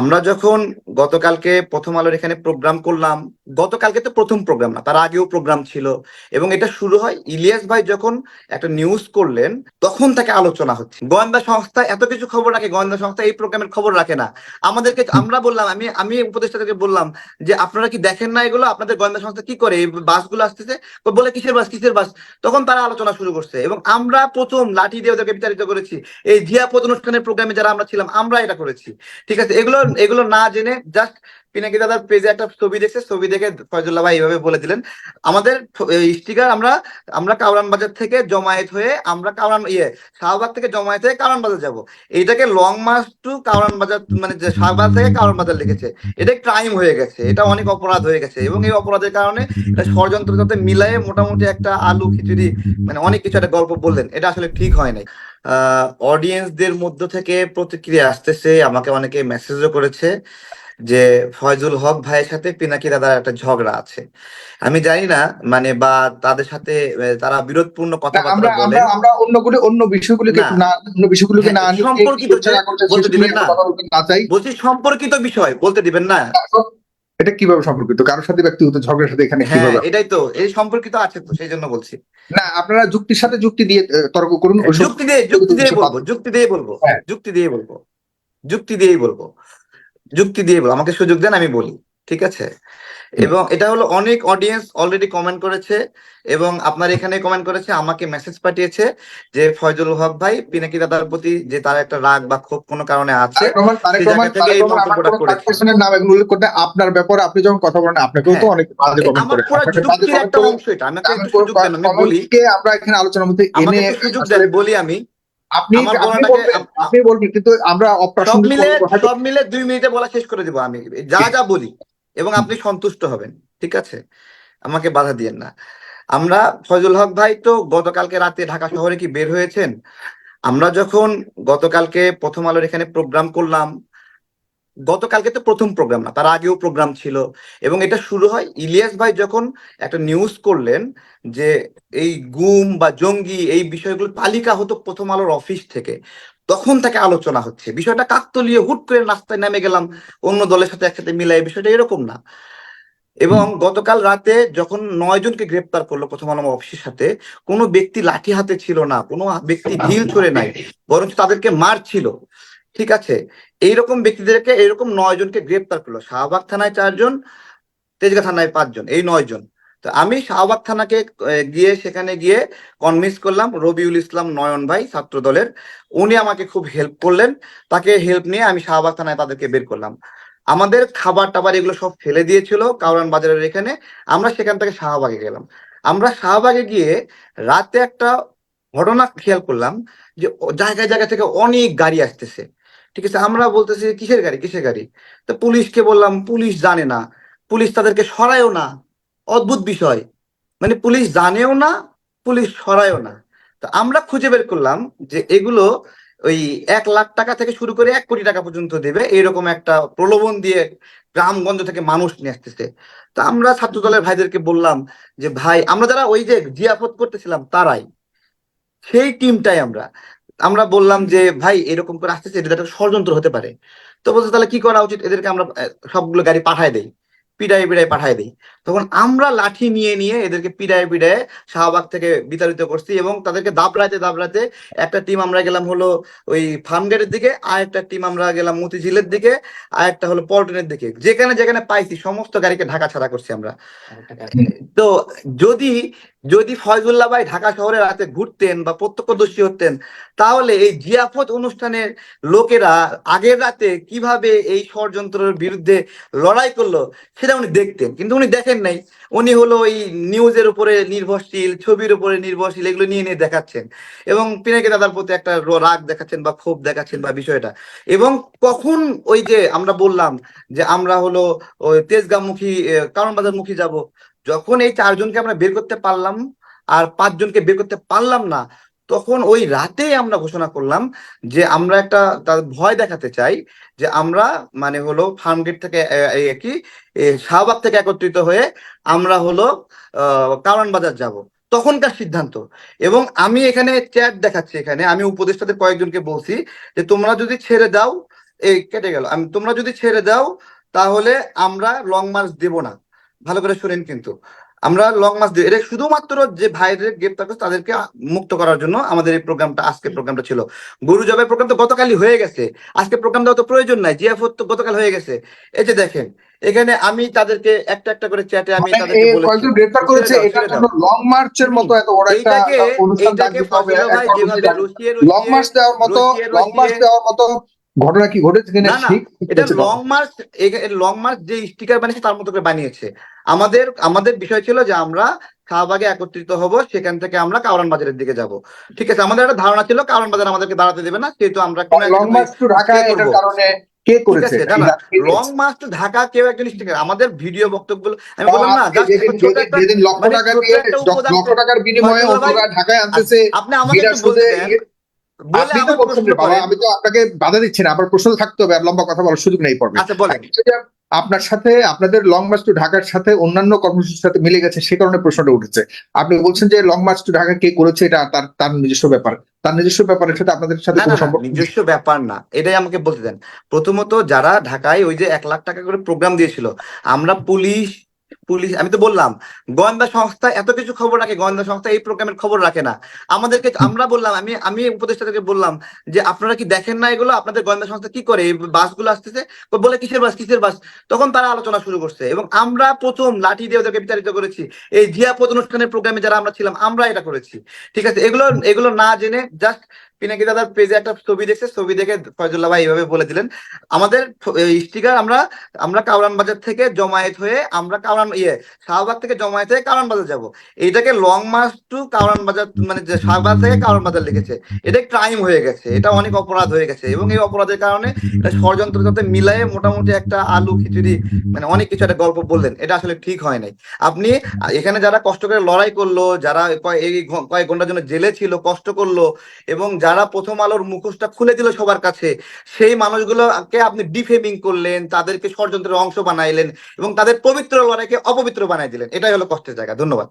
আমরা যখন গতকালকে প্রথম আলোর এখানে প্রোগ্রাম করলাম, গতকালকে তো প্রথম প্রোগ্রাম না, তার আগেও প্রোগ্রাম ছিল এবং এটা শুরু হয় ইলিয়াস ভাই যখন একটা নিউজ করলেন, তখন তাকে আলোচনা হচ্ছে। গোয়েন্দা সংস্থা এত কিছু খবর রাখে, গোয়েন্দা সংস্থা এই প্রোগ্রামের খবর রাখে না। আমাদেরকে আমরা বললাম, আমি আমি উপদেষ্টাদেরকে বললাম যে, আপনারা কি দেখেন না এগুলো? আপনাদের গোয়েন্দা সংস্থা কি করে? এই বাসগুলো আসতেছে? বলে, কিসের বাস? কিসের বাস? তখন তারা আলোচনা শুরু করছে এবং আমরা প্রথম লাঠি দিয়ে ওদেরকে বিতাড়িত করেছি। এই জিয়াপদ অনুষ্ঠানের প্রোগ্রামে যারা আমরা ছিলাম, আমরা এটা করেছি। ঠিক আছে, এগুলো এগুলো না জেনে জাস্ট পিনাকি দাদার পেজে একটা ছবি দেখছে, ছবি দেখে ফয়জুল্লাহ ভাই এইভাবে বলে দিলেন। আমাদের স্টিকার আমরা আমরা কাউরান বাজার থেকে জমায়েত হয়ে আমরা কাউরান ইয়ে শাহবাগ থেকে জমায়েত হয়ে কাউরান বাজার যাব। এইটাকে লং মার্চ টু কাউরান বাজার মানে শাহবাগ থেকে কাউরান বাজার লিখেছে, এটা ক্রাইম হয়ে গেছে, এটা অনেক অপরাধ হয়ে গেছে এবং এই অপরাধের কারণে এটা ষড়যন্ত্র সাথে মিলায়ে মোটামুটি একটা আলু খিচুড়ি মানে অনেক কিছু একটা গল্প বললেন, এটা আসলে ঠিক হয় নাই। অডিয়েন্সদের মধ্য থেকে প্রতিক্রিয়া আসতেছে। আমাকে অনেকে মেসেজও করেছে যে ফয়জুল হক ভাইয়ের সাথে পিনাকি দাদার একটা ঝগড়া আছে। আমি জানি না মানে বা তাদের সাথে তারা বিরোধপূর্ণ কথাবার্তা বলে। আমরা অন্যগুলো অন্য বিষয়গুলোকে না। অন্য বিষয়গুলোকে না হ্যাঁ, সম্পর্কিত বলতে দিবেন না? বলছি সম্পর্কিত বিষয় বলতে দিবেন না। এটা কীভাবে সম্পর্কিত? কারোর সাথে ব্যক্তিগত ঝগড়ার সাথে এখানে হ্যাঁ কীভাবে এটাই তো এই সম্পর্কিত আছে তো সেই জন্য বলছি। না আপনারা যুক্তির সাথে যুক্তি দিয়ে তর্ক করুন যুক্তি দিয়ে যুক্তি দিয়ে বলব যুক্তি দিয়ে বলব হ্যাঁ। যুক্তি দিয়ে বলব যুক্তি দিয়েই বলব যুক্তি দিয়ে বলব আমাকে সুযোগ দেন আমি বলি। ঠিক আছে? এবং এটা হলো অনেক অডিয়েন্স অলরেডি কমেন্ট করেছে এবং আপনার এখানে কমেন্ট করেছে আমাকে মেসেজ পাঠিয়েছে যে ফয়জুল হক ভাই পিনাকি দাদার প্রতি যে তার একটা রাগ বা ক্ষোভ কোনো কারণে আছে আপনার ব্যাপারে আপনি যখন কথা বলেন আপনাকেও তো হ্যাঁ। অনেক বাজে কমেন্ট করে আপনাকে বাজে যুক্তির comment একটা অংশ এটা আমাকে সুযোগ দেন আমি বলি। আমরা এখানে আলোচনার মধ্যে এনে সুযোগ দেন বলি আমি। আপনি আপনি বলবেন কিন্তু আমরা সব অপ্রাসঙ্গিক মিলে সব মিলে দুই মিনিটে বলা শেষ করে দিব আমি। যা যা বলি। এবং আপনি সন্তুষ্ট হবেন, ঠিক আছে? আমাকে বাধা দিয়েন না। আমরা ফজল হক ভাই তো গতকালকে রাতে ঢাকা শহরে কি বের হয়েছেন? আমরা যখন গতকালকে প্রথম আলোর এখানে প্রোগ্রাম করলাম, গতকালকে তো প্রথম প্রোগ্রাম না, তার আগেও প্রোগ্রাম ছিল। এবং এটা শুরু হয়, ইলিয়াস ভাই যখন একটা নিউজ করলেন যে এই গুম বা জঙ্গি এই বিষয়গুলো তালিকা হতো প্রথম আলোর অফিস থেকে তখন তাকে আলোচনা হচ্ছে। বিষয়টা কাকতলীয় হুট করে রাস্তায় নেমে গেলাম অন্য দলের সাথে একসাথে মিলাই বিষয়টা এরকম না। এবং গতকাল রাতে যখন নয় জনকে গ্রেপ্তার করল প্রথম আলম অফিসের সাথে কোনো ব্যক্তি লাঠি হাতে ছিল না কোনো ব্যক্তি ঢিল ছড়ে নাই বরঞ্চ তাদেরকে মারছিল। ঠিক আছে? এইরকম ব্যক্তিদেরকে এরকম নয় জনকে গ্রেপ্তার করল। শাহবাগ থানায় চারজন তেজগাঁ থানায় পাঁচজন এই নয় জন। তো আমি শাহবাগ থানাকে গিয়ে সেখানে গিয়ে কনভিন্স করলাম রবিউল ইসলাম নয়ন ভাই ছাত্র দলের। উনি আমাকে খুব হেল্প করলেন। তাকে হেল্প নিয়ে আমি শাহবাগ থানায় তাদেরকে বের করলাম। আমাদের খাবার টাবার এগুলো সব ফেলে দিয়েছিল কাউরান বাজারের এখানে। আমরা সেখান থেকে শাহবাগে গেলাম। আমরা শাহবাগে গিয়ে রাতে একটা ঘটনা খেয়াল করলাম যে জায়গায় জায়গা থেকে অনেক গাড়ি আসতেছে। ঠিক আছে, আমরা বলতেছি কিসের গাড়ি কিসের গাড়ি? তো পুলিশকে বললাম, পুলিশ জানে না। পুলিশ তাদেরকে সরায়ও না। অদ্ভুত বিষয়। মানে পুলিশ জানেও না, পুলিশ সরায়ও না। তো আমরা খুঁজে বের করলাম যে এগুলো ওই এক লাখ টাকা থেকে শুরু করে এক কোটি টাকা পর্যন্ত দেবে এরকম একটা প্রলোভন দিয়ে গ্রামগঞ্জ থেকে মানুষ নিয়ে আসতেছে। তো আমরা ছাত্র দলের ভাইদেরকে বললাম যে, ভাই, আমরা যারা ওই যে জিয়াফত করতেছিলাম তারাই, সেই টিমটাই আমরা। আমরা বললাম যে, ভাই, এরকম করে আসতেছে এটা একটা ষড়যন্ত্র হতে পারে। তো বলছে, তাহলে কি করা উচিত? এদেরকে আমরা সবগুলো গাড়ি পাঠায় দেই। পিড়ায় পিড়ায় পাঠায় দিই। তখন আমরা লাঠি নিয়ে নিয়ে এদেরকে পিড়ায় পিড়ায় শাহবাগ থেকে বিতাড়িত করছি এবং তাদেরকে দাবড়াতে দাবড়াতে একটা টিম আমরা গেলাম হলো ওই ফার্মগেটের দিকে আর একটা টিম আমরা গেলাম মতিঝিলের দিকে আর একটা হলো পল্টনের দিকে। যেখানে যেখানে পাইছি সমস্ত গাড়িকে ঢাকা ছাড়া করছি আমরা। তো যদি যদি ফয়জুল্লাহ ভাই ঢাকা শহরে রাতে ঘুরতেন বা প্রত্যক্ষদর্শী হতেন, তাহলে এই জিয়াফত অনুষ্ঠানের লোকেরা আগের রাতে কীভাবে এই ষড়যন্ত্রের বিরুদ্ধে লড়াই করল সেটা উনি দেখতেন, কিন্তু উনি দেখেন নাই। উনি হলো ওই নিউজের উপরে নির্ভরশীল, ছবির উপরে নির্ভরশীল, এগুলো নিয়ে নিয়ে দেখাচ্ছেন। এবং পিনাকি দাদার প্রতি একটা রাগ দেখাচ্ছেন বা ক্ষোভ দেখাচ্ছেন বা বিষয়টা। এবং কখন ওই যে আমরা বললাম যে আমরা হলো ওই তেজগাঁমুখী কারণ বাজারমুখী যাব যখন এই চারজনকে আমরা বের করতে পারলাম আর পাঁচজনকে বের করতে পারলাম না, তখন ওই রাতেই আমরা ঘোষণা করলাম যে আমরা একটা তার ভয় দেখাতে চাই, যে আমরা মানে হলো ফার্মগেট থেকে এই কি? শাহবাগ থেকে একত্রিত হয়ে আমরা হলো কারণ বাজার যাব। তখনকার সিদ্ধান্ত। এবং আমি এখানে চ্যাট দেখাচ্ছি এখানে। আমি উপদেষ্টাদের কয়েকজনকে বলছি যে তোমরা যদি ছেড়ে দাও, এই কেটে গেল। আমি তোমরা যদি ছেড়ে দাও, তাহলে আমরা লং মার্চ দেব না। ভালো করে শুনেন কিন্তু। আমরা লং মার্চ দেব এটা শুধুমাত্র যে ভাইদের গ্রেপ্তার করছে তাদেরকে মুক্ত করার জন্য আমাদের এই প্রোগ্রামটা আজকে প্রোগ্রামটা ছিল। গুরু জবের প্রোগ্রাম তো গতকালই হয়ে গেছে। আজকে প্রোগ্রাম দেওয়া তো প্রয়োজন নাই। জিয়াফত তো গতকাল হয়ে গেছে। এই যে দেখেন এখানে আমি তাদেরকে একটা একটা করে চ্যাটে আমি মানে তাদেরকে বলেছি। গ্রেফতার করেছে জন্য লং মার্চের মতো এত বড় একটা অনুষ্ঠান মার্চ দেওয়ার মতো লং মার্চ দেওয়ার মতো ঘটনা কি ঘটেছে কিনা ঠিক এটা লং মার্চ লং মার্চ যে স্টিকার বানিয়েছে তার মতো করে বানিয়েছে। আমাদের আমাদের বিষয় ছিল যে আমরা শাহবাগে একত্রিত হব সেখান থেকে আমরা কাউরান বাজারের দিকে যাব। ঠিক আছে আমাদের একটা ধারণা ছিল কাউরান বাজার আমাদেরকে দাঁড়াতে দেবে না সেহেতু আমরা লং মার্চ টু ঢাকা কে এটার করব? ঠিক করেছে? লং মার্চ টু ঢাকা কেউ একজন আমাদের ভিডিও বক্তব্য আমি বললাম না যেদিন লক্ষ মানে টাকা দিয়ে লক্ষ টাকার বিনিময়ে ফজল ভাই, অন্যরা ঢাকায় আনতেছে আপনি আমাকে বলতে আপনি তো বলছেন যে বাবা আমি তো আপনাকে বাধা দিচ্ছি না আবার প্রশ্ন থাকতে হবে আর লম্বা কথা বলার সুযোগ নেই পড়বে আচ্ছা বলেন। আপনার সাথে আপনাদের লং মার্চ টু ঢাকার সাথে অন্যান্য কর্মসূচির সাথে মিলে গেছে সে কারণে প্রশ্নটা উঠেছে। আপনি বলছেন যে লং মার্চ টু ঢাকা কে করেছে এটা তার তার নিজস্ব ব্যাপার। তার নিজস্ব ব্যাপারের সাথে আপনাদের সাথে কোনো সম্পর্ক নিজস্ব ব্যাপার না এটাই আমাকে বলতে দেন। প্রথমত যারা ঢাকায় ওই যে এক লাখ টাকা করে প্রোগ্রাম দিয়েছিল আমরা পুলিশ পুলিশ আমি তো বললাম গোয়েন্দা সংস্থা এত কিছু খবর রাখে গোয়েন্দা সংস্থা এই প্রোগ্রামের খবর রাখে না। আমাদেরকে আমরা বললাম আমি আমি উপদেষ্টাদেরকে বললাম যে আপনারা কি দেখেন না এগুলো? আপনাদের গোয়েন্দা সংস্থা কি করে? এই বাসগুলো আসতেছে? বলে কিসের বাস কিসের বাস? তখন তারা আলোচনা শুরু করছে এবং আমরা প্রথম লাঠি দিয়ে ওদেরকে বিতাড়িত করেছি। এই জিয়াপদ অনুষ্ঠানের প্রোগ্রামে যারা আমরা ছিলাম আমরা এটা করেছি। ঠিক আছে? এগুলো এগুলো না জেনে জাস্ট পিনাকি দাদার পেজে একটা ছবি দেখছে, ছবি দেখে ফয়জুল্লাহ ভাই এইভাবে বলে দিলেন। আমাদের স্টিকার আমরা আমরা কাউরান বাজার থেকে জমায়েত হয়ে, আমরা কাউরান ইয়ে শাহবাগ থেকে জমায়েত হয়ে কাউরান বাজার যাব। এইটাকে লং মার্চ টু কাউরান বাজার মানে শাহবাগ থেকে কাউরান বাজার লিখেছে, এটা ক্রাইম হয়ে গেছে, এটা অনেক অপরাধ হয়ে গেছে এবং এই অপরাধের কারণে এটা ষড়যন্ত্রের সাথে মিলায়ে মোটামুটি একটা আলু খিচুড়ি মানে অনেক কিছু একটা গল্প বললেন, এটা আসলে ঠিক হয় নাই। আপনি, এখানে যারা কষ্ট করে লড়াই করল, যারা কয়েক ঘণ্টার জন্য জেলে ছিল, কষ্ট করল, এবং যারা প্রথম আলোর মুখোশটা খুলে দিল সবার কাছে, সেই মানুষগুলোকে আপনি ডিফেমিং করলেন, তাদেরকে ষড়যন্ত্রের অংশ বানাইলেন এবং তাদের পবিত্র লড়াইকে অপবিত্র বানাই দিলেন। এটাই হলো কষ্টের জায়গা। ধন্যবাদ।